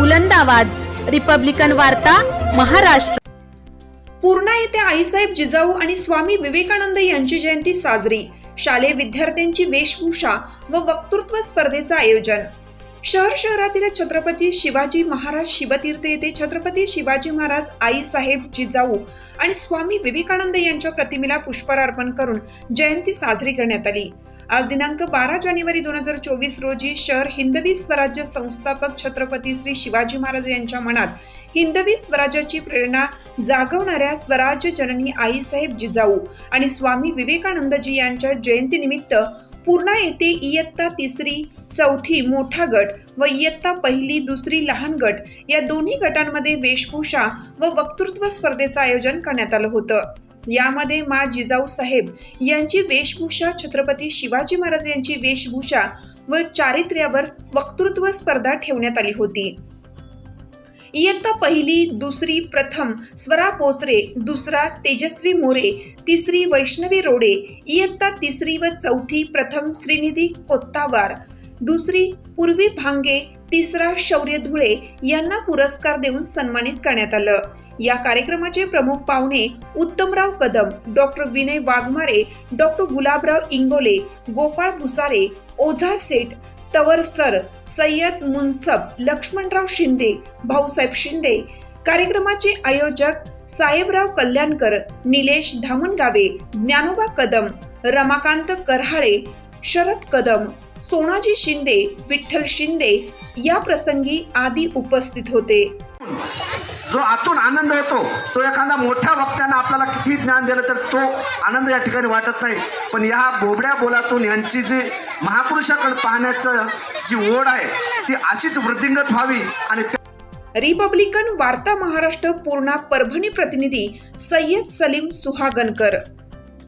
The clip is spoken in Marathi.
बुलंद आवाज. रिपब्लिकन वार्ता महाराष्ट्र. पूर्णा येथे आईसाहेब जिजाऊ आणि स्वामी विवेकानंद यांची जयंती साजरी. शालेय विद्यार्थ्यांची वेशभूषा व वक्तृत्व स्पर्धेचं आयोजन. शहर शहरातील छत्रपती शिवाजी महाराज शिवतीर्थ येथे छत्रपती शिवाजी महाराज आईसाहेब जिजाऊ आणि स्वामी विवेकानंद यांच्या प्रतिमेला पुष्पहार अर्पण करून जयंती साजरी करण्यात आली. आज दिनांक बारा जानेवारी दोन हजार चोवीस रोजी शहर हिंदवी स्वराज्य संस्थापक छत्रपती श्री शिवाजी महाराज यांच्या मनात हिंदवी स्वराज्याची प्रेरणा जागवणाऱ्या स्वराज्य जननी आईसाहेब जिजाऊ आणि स्वामी विवेकानंदजी यांच्या जयंतीनिमित्त पूर्णा येथे इयत्ता तिसरी चौथी मोठा गट व इयत्ता पहिली दुसरी लहान गट या दोन्ही गटांमध्ये वेशभूषा व वक्तृत्व स्पर्धेचं आयोजन करण्यात आलं होतं. यामध्ये मा जिजाऊ साहेब यांची वेशभूषा छत्रपती शिवाजी महाराज यांची वेशभूषा व चारित्र्यावर वक्तृत्व स्पर्धा ठेवण्यात आली होती. इयत्ता पहिली दुसरी प्रथम स्वरा पोसरे दुसरा तेजस्वी मोरे तिसरी वैष्णवी रोडे इयत्ता तिसरी व चौथी प्रथम श्रीनिधी कोत्तावार दुसरी पूर्वी भांगे तिसरा शौर्य धुळे यांना पुरस्कार देऊन सन्मानित करण्यात आलं. या कार्यक्रमाचे प्रमुख पाहुणे Uttamrao Kadam doctor Vinay Waghmare doctor Gulabrao Ingole Gopal Bhusare Ojha Seth Tawar sir Sayyad Munsab Laxmanrao Shinde Bhausaheb Shinde. कार्यक्रमाचे आयोजक साहेबराव कल्याणकर निलेश धामणगावे ज्ञानोबा कदम रमाकांत करहाळे शरद कदम सोनाजी शिंदे विठ्ठल शिंदे या प्रसंगी आदी उपस्थित होते. जो आतून आनंद होतो तो एखादा मोठ्या वक्त्यानं आपल्याला किती ज्ञान दिलं तर तो आनंद या ठिकाणी वाटत नाही. पण या बोबड्या बोलातून यांची जी महापुरुषाकडे पाहण्याचं जी ओढ आहे ती अशीच वृद्धिंगत व्हावी आणि रिपब्लिकन वार्ता महाराष्ट्र पूर्णा परभणी प्रतिनिधी सय्यद सलीम सुहागनकर